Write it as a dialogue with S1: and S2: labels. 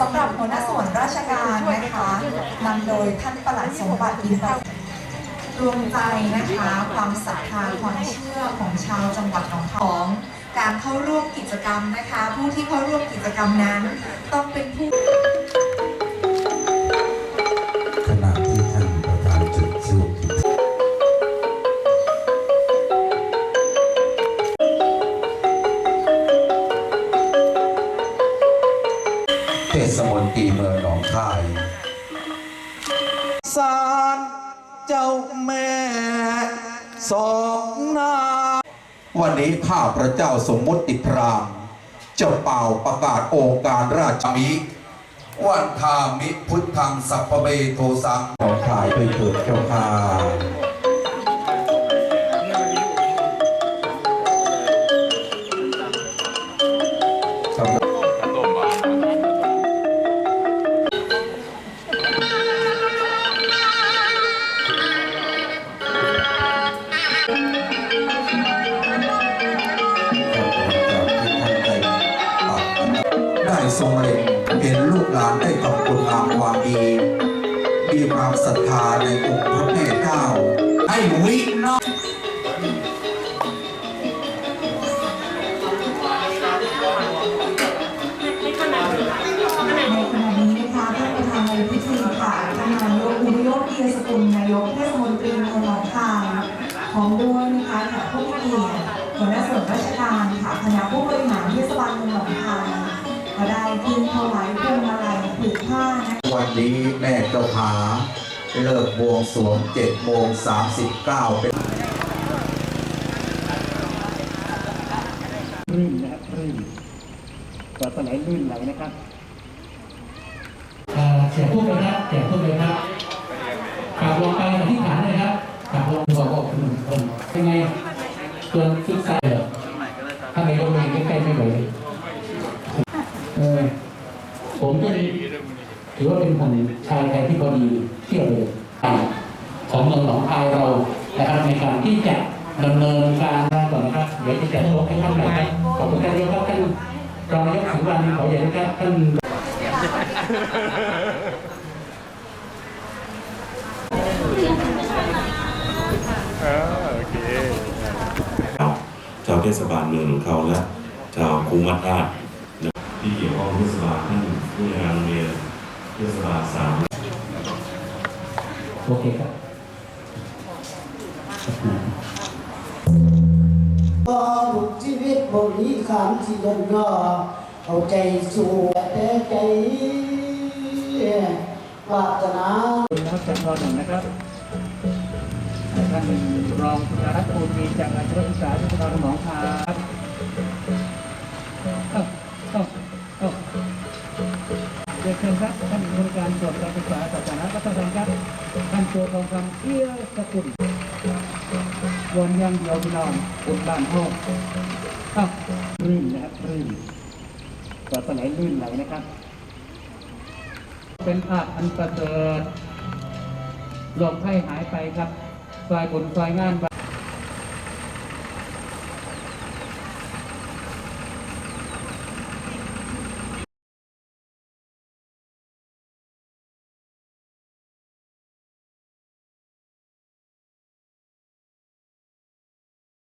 S1: สำหรับหัวหน้าส่วนราชการนะคะนำโดยท่านประหลัดสมบัติอินทร์รวมใจนะคะ ความศรัทธาความเชื่อของชาวจังหวัดหนองคายของ การเข้าร่วมกิจกรรมนะคะ ผู้ที่เข้าร่วมกิจกรรมนั้น ต้องเป็นผู้
S2: ศมนตรีเมืองหนองคายศาลเจ้าแม่สองนาวันนี้ข้าพระเจ้าสมมุติพราหมณ์เจ้าเป่าประกาศองค์การราชมิวันทามิพุทธังสัพพเบโทสังขอขายด้วยเถิดเจ้าค่ะ ได้ทรงเล็งเห็นลูกหลานได้ทำคุณงามความดี มีความศรัทธาในองค์พระแม่เจ้าให้วินอก
S1: ในขณะนี้นะคะท่านประธานในพิธีค่ะท่านนายกอุยกเกียรติสกุลนายกเทศมนตรีเมืองหนองคายพร้อมด้วยนะคะแขกผู้มีเกียรติหัวหน้าส่วนราชการค่ะคณะผู้บริหารเทศบาลเมืองหนองคาย ก็ได้ยื่นถวายพวงมาลัยผืนผ้านะคะ
S2: วันนี้แม่เจ้าผาเลิกบวงสรวง7โมง39เป็น
S3: รื่นนะครับรื่นปลาปลาไหลลื่นไหลนะครับ
S4: เอ่อเสียพูดเลยครับเสียพูดเลยครับกลับลงไปอธิษฐานเลยครับกลับลงบอกว่าคุณคนเป็นไงตัวศึกษาเหรอถ้าในโรงเรียนใกล้ๆไม่ไหวเออ ผมก็ถือว่าเป็นคนชายไทยที่พอดีเที่ยวเลยของเมืองหนองคายเรานะครับในการที่จะดำเนินการก่อนนะครับเดี๋ยวจะจัดโต๊ะให้ท่านใหม่ครับขอบคุณท่านนายกครับท่านรองนายกสุวรรณขออย่างนี้ครับท่าน
S5: ชาวเทศบาลเมืองของเขาและชาวคุ้งวัดธาตุนะ ที่เกี่ยวข้องกับเทศบาลท่านผู้ในวยการโรงเรียนเทศบาลสาม
S4: โอเคครับ
S6: ก็ลูกชีวิตบริขารที่ยันยอเอาใจสู้แต่ใจปรารถนา
S3: คุณนะครับจากพอหนึ่งนะครับท่านรองสุรัตน์ภูมิจากอาชีวศึกษาที่พรหนองคาย ชิญครับท่านบริการส่วนการศึกษาศาสนาก็ต้องกาครับท่านโจทองคำเอี้ยสกุลวันยังเดียวพี่น้องบนบ้านห้องอ้าวรื่นนะครับรื่นปลาปลาไหลลื่นไหลนะครับ เป็นภาพอันประเสริฐโรคไข้หายไปครับซอยบุญซอยงาน